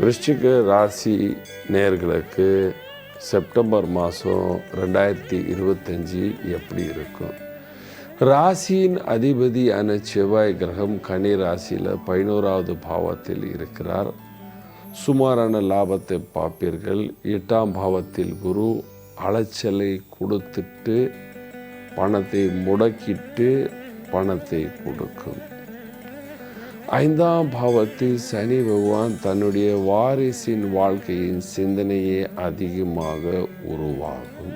விருஷ்டிக ராசி நேர்களுக்கு செப்டம்பர் மாதம் ரெண்டாயிரத்தி இருபத்தஞ்சி எப்படி இருக்கும்? ராசியின் அதிபதியான செவ்வாய் கிரகம் கனி ராசியில் பதினோராவது பாவத்தில் இருக்கிறார். சுமாரான லாபத்தை பார்ப்பீர்கள். எட்டாம் பாவத்தில் குரு அலைச்சலை கொடுத்துட்டு பணத்தை முடக்கிட்டு பணத்தை கொடுக்கும். ஐந்தாம் பாவத்தில் சனி பகவான் தன்னுடைய வாரிசின் வாழ்க்கையின் சிந்தனையே அதிகமாக உருவாகும்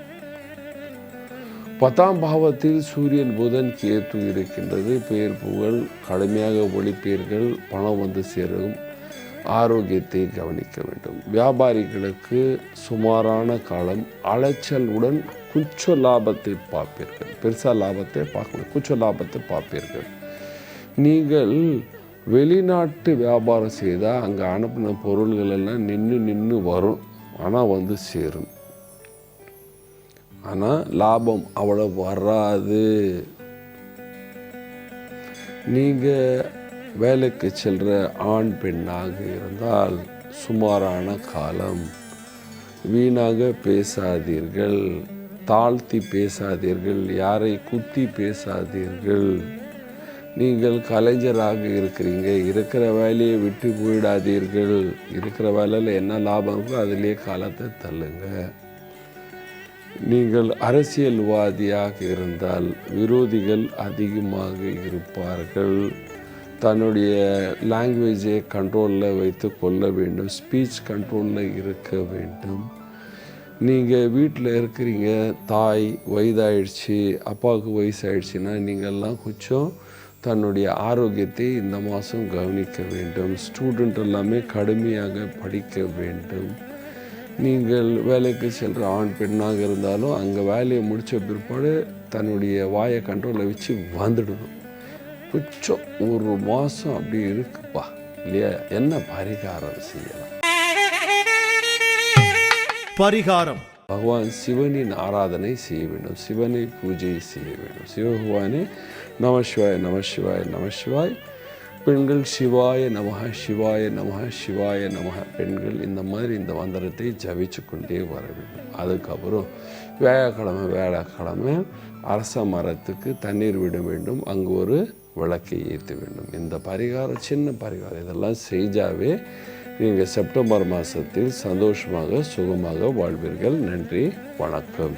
பத்தாம் பாவத்தில் சூரியன் புதன் கேத்து இருக்கின்றது. பெயர் புகழ் கடுமையாக ஒழிப்பீர்கள் பணம் வந்து சேரும் ஆரோக்கியத்தை கவனிக்க வேண்டும். வியாபாரிகளுக்கு சுமாரான காலம் அலைச்சலுடன் குச்ச லாபத்தை பார்ப்பீர்கள். பெருசாக லாபத்தை பார்க்கணும் குச்ச லாபத்தை பார்ப்பீர்கள். நீங்கள் வெளிநாட்டு வியாபாரம் செய்தால் அங்கே அனுப்பின பொருள்கள் எல்லாம் நின்று நின்று வரும். ஆனால் வந்து சேரும். ஆனால் லாபம் அவ்வளோ வராது. நீங்கள் வேலைக்கு செல்கிற ஆண் பெண்ணாக இருந்தால் சுமாரான காலம் வீணாக பேசாதீர்கள். தாழ்த்தி பேசாதீர்கள். யாரை குத்தி பேசாதீர்கள். நீங்கள் கலைஞராக இருக்கிறீங்க. இருக்கிற வேலையை விட்டு போயிடாதீர்கள். இருக்கிற வேலையில் என்ன லாபம் இருக்கோ அதிலே காலத்தை தள்ளுங்க. நீங்கள் அரசியல்வாதியாக இருந்தால் விரோதிகள் அதிகமாக இருப்பார்கள். தன்னுடைய லாங்குவேஜை கண்ட்ரோலில் வைத்து கொள்ள வேண்டும். ஸ்பீச் கண்ட்ரோலில் இருக்க வேண்டும். நீங்கள் வீட்டில் இருக்கிறீங்க. தாய் வயதாயிடுச்சு அப்பாவுக்கு வயசாயிடுச்சுன்னா நீங்கள்லாம் கொஞ்சம் தன்னுடைய ஆரோக்கியத்தை இந்த மாதம் கவனிக்க வேண்டும். ஸ்டூடெண்ட் எல்லாமே கடுமையாக படிக்க வேண்டும். நீங்கள் வேலைக்கு செல்கிற ஆண் பெண்ணாக இருந்தாலும் அங்கே வேலையை முடித்த பிற்பாடு தன்னுடைய வாயை கண்ட்ரோலில் வச்சு வந்துடணும். கொஞ்சம் ஒரு மாதம் அப்படி இருக்குப்பா இல்லையா? என்ன பரிகாரம் செய்யலாம்? பரிகாரம். பகவான் சிவனின் ஆராதனை செய்ய வேண்டும். சிவனை பூஜை செய்ய வேண்டும். சிவபகவானே நம சிவாய நம சிவாய நம சிவாய். பெண்கள் சிவாய நமக சிவாய நமக சிவாய நமக பெண்கள். இந்த மாதிரி இந்த மந்திரத்தை ஜபிச்சு கொண்டே வர வேண்டும். அதுக்கப்புறம் வியாழக்கிழமை வியாழக்கிழமை அரச மரத்துக்கு தண்ணீர் விட வேண்டும். அங்கு ஒரு விளக்கை ஏற்ற வேண்டும். இந்த பரிகாரம் சின்ன பரிகாரம் இதெல்லாம் செஞ்சாவே நீங்கள் செப்டம்பர் மாதத்தில் சந்தோஷமாக சுகமாக வாழ்வீர்கள். நன்றி வணக்கம்.